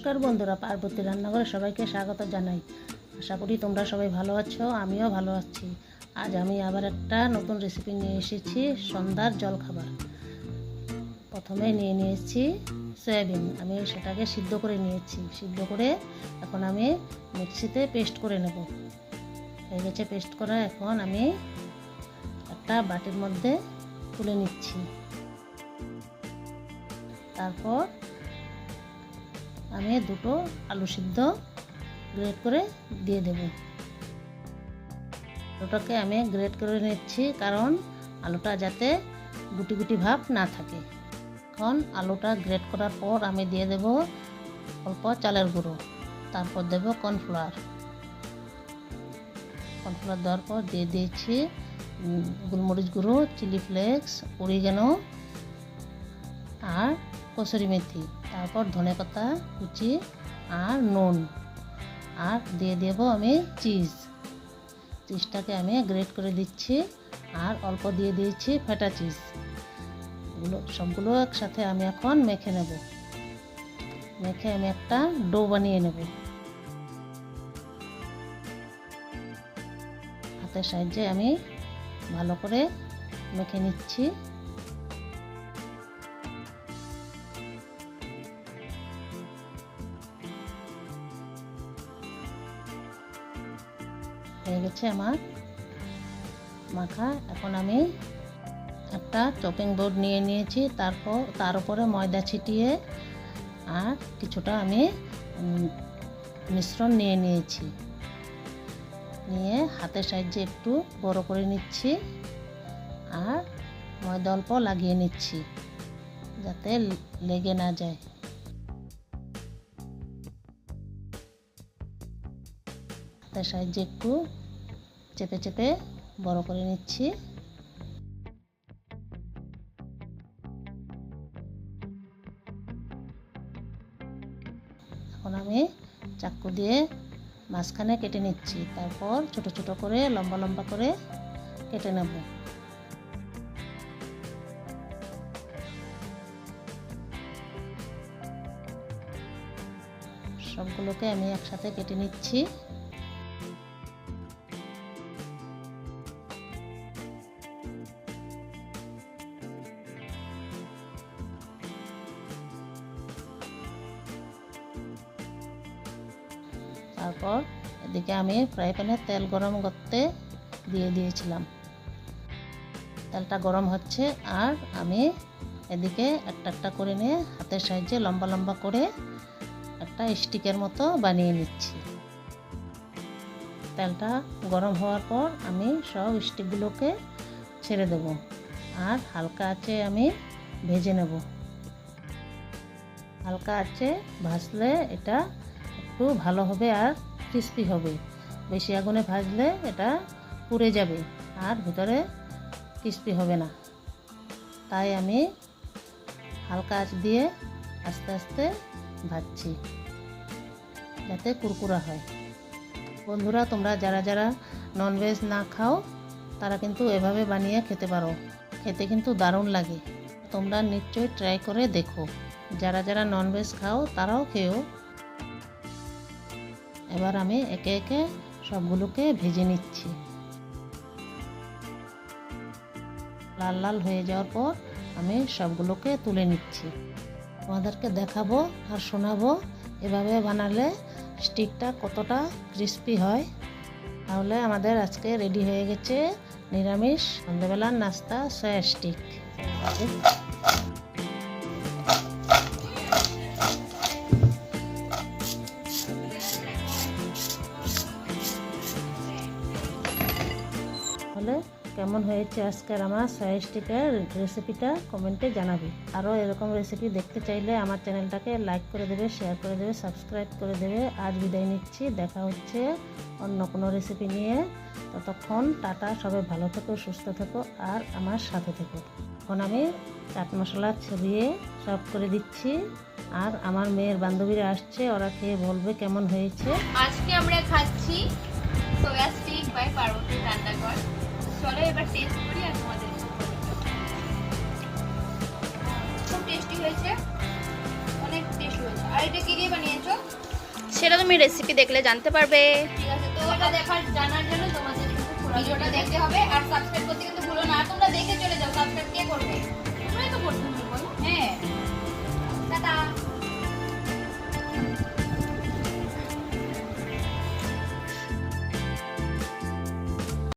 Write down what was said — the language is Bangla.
নমস্কার বন্ধুরা, পার্বতী রান্নাঘরে সবাইকে স্বাগত জানাই। আশা করি তোমরা সবাই ভালো আছো, আমিও ভালো আছি। আজ আমি আবার একটা নতুন রেসিপি নিয়ে এসেছি, সন্ধ্যার জলখাবার। প্রথমে নিয়ে নিয়েছি সয়াবিন। আমি সেটাকে সিদ্ধ করে নিয়েছি। সিদ্ধ করে এখন আমি মিক্সিতে পেস্ট করে নেব। হয়ে গেছে পেস্ট করা। এখন আমি একটা বাটির মধ্যে তুলে নিচ্ছি। তারপর আমি দুটো আলু সিদ্ধ গ্রেট করে দিয়ে দেব। আলুটাকে আমি গ্রেট করে নিচ্ছি কারণ আলুটা যাতে গুটি গুটি ভাব না থাকে। এখন আলুটা গ্রেট করার পর আমি দিয়ে দেব অল্প চালের গুঁড়ো, তারপর দেব কর্নফ্লাওয়ার। কর্নফ্লাওয়ার দেওয়ার পর দিয়ে দিয়েছি গোলমরিচ গুঁড়ো, চিলি ফ্লেক্স অরিগানো আর কসুরি মেথি। তারপর ধনে পাতা, কুচি আর নুন। আর দিয়ে দেব আমি চিজ। চিজটাকে আমি গ্রেট করে দিচ্ছি আর অল্প দিয়ে দিয়েছি ফেটা চিজ। এগুলো সবগুলো একসাথে আমি এখন মেখে নেব। মেখে আমি একটা ডো বানিয়ে নেব। হাতের সাহায্যে আমি ভালো করে মেখে নিচ্ছি। হয়ে গেছে আমার। মাখা, এখন আমি একটা চপিং বোর্ড নিয়ে নিয়েছি। তারপর, তার উপরে ময়দা ছিটিয়ে আর কিছুটা আমি মিশ্রণ নিয়ে নিয়েছি। নিয়ে হাতের সাহায্যে একটু বড় করে নিচ্ছি আর ময়দা অল্প লাগিয়ে নিচ্ছি যাতে লেগে না যায়। হাতের সাহায্যে একটু চেপে চেপে বড় করে নিচ্ছি। এখন আমি চাকু দিয়ে মাঝখানে কেটে নিচ্ছি, তারপর ছোট ছোট করে লম্বা লম্বা করে কেটে নেব। সবগুলোকে আমি একসাথে কেটে নিচ্ছি। তারপর এদিকে আমি ফ্রাই প্যানে তেল গরম করতে দিয়ে দিয়েছিলাম। তেলটা গরম হচ্ছে আর আমি এদিকে একটা একটা করে নিয়ে হাতের সাহায্যে লম্বা লম্বা করে একটা স্টিকের মতো বানিয়ে নিচ্ছি। তেলটা গরম হওয়ার পর আমি সব স্টিকগুলোকে ছেড়ে দেব আর হালকা আছে আমি ভেজে নেব। হালকা আঁচে ভাজলে এটা একটু ভালো হবে আর ক্রিস্পি হবে। বেশি আগুনে ভাজলে এটা পুড়ে যাবে আর ভিতরে ক্রিস্পি হবে না। তাই আমি হালকা আঁচ দিয়ে আস্তে আস্তে ভাজছি, যাতে কুরকুরা হয়। বন্ধুরা, তোমরা যারা যারা ননভেজ না খাও, তারা কিন্তু এভাবে বানিয়ে খেতে পারো। খেতে কিন্তু দারুণ লাগে। তোমরা নিশ্চয়ই ট্রাই করে দেখো। যারা যারা ননভেজ খাও, তারাও খেও এবার আমি একে একে সবগুলোকে ভেজে নিচ্ছি। লাল লাল হয়ে যাওয়ার পর আমি সবগুলোকে তুলে নিচ্ছি। তোমাদেরকে দেখাবো আর শোনাবো এভাবে বানালে স্টিকটা কতটা ক্রিস্পি হয়। তাহলে আমাদের আজকে রেডি হয়ে গেছে নিরামিষ সন্ধ্যেবেলার নাস্তা, সয়া স্টিক। তাহলে কেমন হয়েছে আজকের আমার সয়া স্টিকের রেসিপিটা কমেন্টে জানাবে। আরও এরকম রেসিপি দেখতে চাইলে আমার চ্যানেলটাকে লাইক করে দেবে শেয়ার করে দেবে সাবস্ক্রাইব করে দেবে। আজ বিদায় নিচ্ছি, দেখা হচ্ছে অন্য কোনো রেসিপি নিয়ে। ততক্ষণ টাটা, সবাই ভালো থেকো, সুস্থ থেকো, আর আমার সাথে থেকো। এখন আমি চাট মশলা ছড়িয়ে সব করে দিচ্ছি। আর আমার মেয়ের বান্ধবীরা আসছে, ওরা খেয়ে বলবে কেমন হয়েছে। আজকে আমরা খাচ্ছি সোয়া স্টিক বাই পার্বতী রান্নাঘর। চলো এবার টেস্ট করি আর তোমাদের খুব টেস্টি হয়েছে অনেক টেস্টি হয়েছে। আর এটা কি দিয়ে বানিয়েছো? সেটা তুমি রেসিপি দেখলে জানতে পারবে। ঠিক আছে তো ওটা দেখার জানার জন্য তোমাদের ভিডিওটা দেখতে হবে। আর সাবস্ক্রাইব করতে কিন্তু ভুলো না। তোমরা দেখে চলে যাও সাবস্ক্রাইব কে করবে?